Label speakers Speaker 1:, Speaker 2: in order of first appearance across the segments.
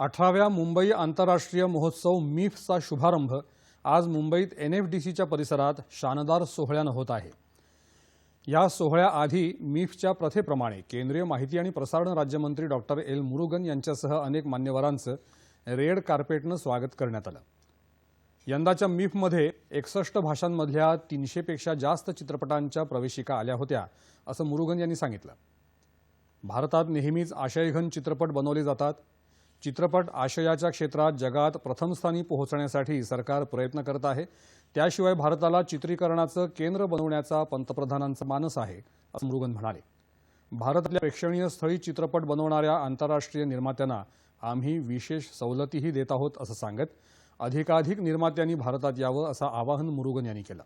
Speaker 1: अठराव्या मुंबई आंतरराष्ट्रीय महोत्सव मिफचा शुभारंभ आज मुंबईत एन एफ डी सीच्या परिसरात शानदार सोहळ्यानं होत आहे. या सोहळ्याआधी मिफच्या प्रथेप्रमाणे केंद्रीय माहिती आणि प्रसारण राज्यमंत्री डॉक्टर एल. मुरुगन यांच्यासह अनेक मान्यवरांचं रेड कार्पेटनं स्वागत करण्यात आलं. यंदाच्या मिफमध्ये एकसष्ट भाषांमधल्या तीनशेपेक्षा जास्त चित्रपटांच्या प्रवेशिका आल्या होत्या असं मुरुगन यांनी सांगितलं. भारतात नेहमीच आशयघन चित्रपट बनवले जातात चित्रपट आशयाच्या क्षेत्रात जगात प्रथमस्थानी पोहोचण्यासाठी सरकार प्रयत्न करत आहे. त्याशिवाय भारताला चित्रीकरणाचं केंद्र बनवण्याचा पंतप्रधानांचा मानस आहे असं मुरुगन म्हणाले. भारतातल्या प्रेक्षणीय स्थळी चित्रपट बनवणाऱ्या आंतरराष्ट्रीय निर्मात्यांना आम्ही विशेष सवलतीही देत आहोत असं सांगत अधिकाधिक निर्मात्यांनी भारतात यावं असं आवाहन मुरुगन यांनी केलं.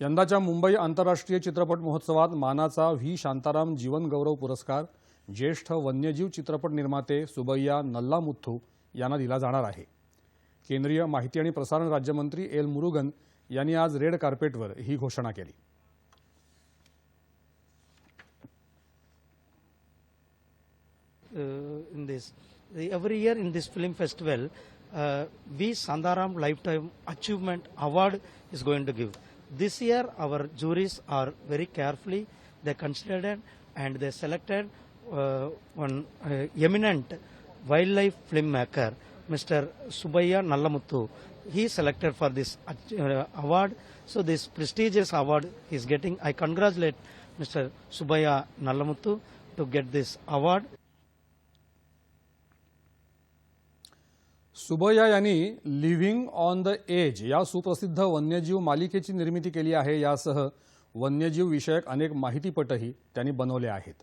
Speaker 1: यंदाच्या मुंबई आंतरराष्ट्रीय चित्रपट महोत्सवात मानाचा व्ही. शांताराम जीवनगौरव पुरस्कार ज्येष्ठ वन्यजीव चित्रपट निर्माते सुबैया नल्ला मुथू यांना दिला जाणार आहे. केंद्रीय माहिती आणि प्रसारण राज्यमंत्री एल मुरुगन यांनी आज रेड कार्पेटवर ही घोषणा केली.
Speaker 2: Every year in this film festival we सांदाराम life time achievement award is going to give this year our juries are very carefully they considered and they selected one uh, eminent wildlife filmmaker, Mr. Subaya Nallamuthu. He selected for this uh, award. So this prestigious award he is getting. I congratulate Mr. Subaya Nallamuthu to get this award.
Speaker 1: सुबया यांनी living on the age या सुप्रसिद्ध वन्यजीव मालिकेची निर्मिती केली आहे यासह वन्यजीव विषयक अनेक माहितीपटही त्यांनी बनवले आहेत